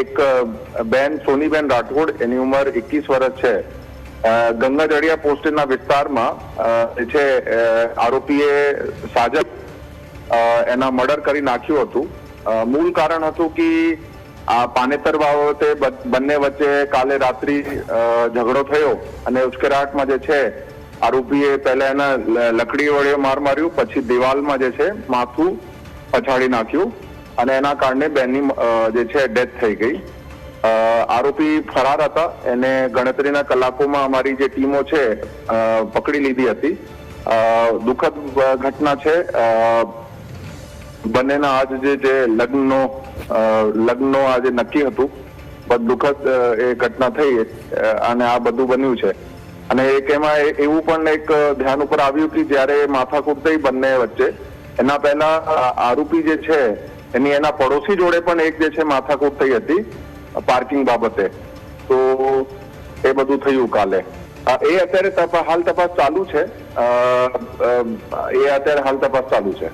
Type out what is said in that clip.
એક બેન, સોનીબેન રાઠોડ, એની ઉંમર એકવીસ વર્ષ છે. ગંગાજળિયા પોસ્ટના વિસ્તારમાં છે આરોપીએ સાજક એના મર્ડર કરી નાખ્યું હતું. મૂળ કારણ હતું કે આ પાનેતર બાબતે બંને વચ્ચે કાલે રાત્રિ ઝઘડો થયો અને ઉશ્કેરાટમાં જે છે, આરોપીએ પહેલા એના લકડી વડે માર માર્યું, પછી દિવાલમાં જે છે, માથું પછાડી નાખ્યું. અને એના કારણે બેનની જે છે ડેથ થઈ ગઈ. આરોપી ફરાર હતા. એને ગણતરીના કલાકોમાં અમારી જે ટીમો છે પકડી લીધી હતી. દુઃખદ ઘટના છે. બંનેના આજ જે જે લગ્નનો લગ્નનો આજે નક્કી હતું પણ દુઃખદ એ ઘટના થઈ. અને આ બધું બન્યું છે. અને એક એમાં એવું પણ એક ધ્યાન ઉપર આવ્યું કે જ્યારે માથાકૂટ થઈ બંને વચ્ચે, એના પહેલા આરોપી જે છે એની એના પડોશી જોડે પણ એક જે છે માથાકૂટ થઈ હતી, પાર્કિંગ બાબતે. તો એ બધું થયું કાલે. એ અત્યારે હાલ તપાસ ચાલુ છે. એ અત્યારે હાલ તપાસ ચાલુ છે.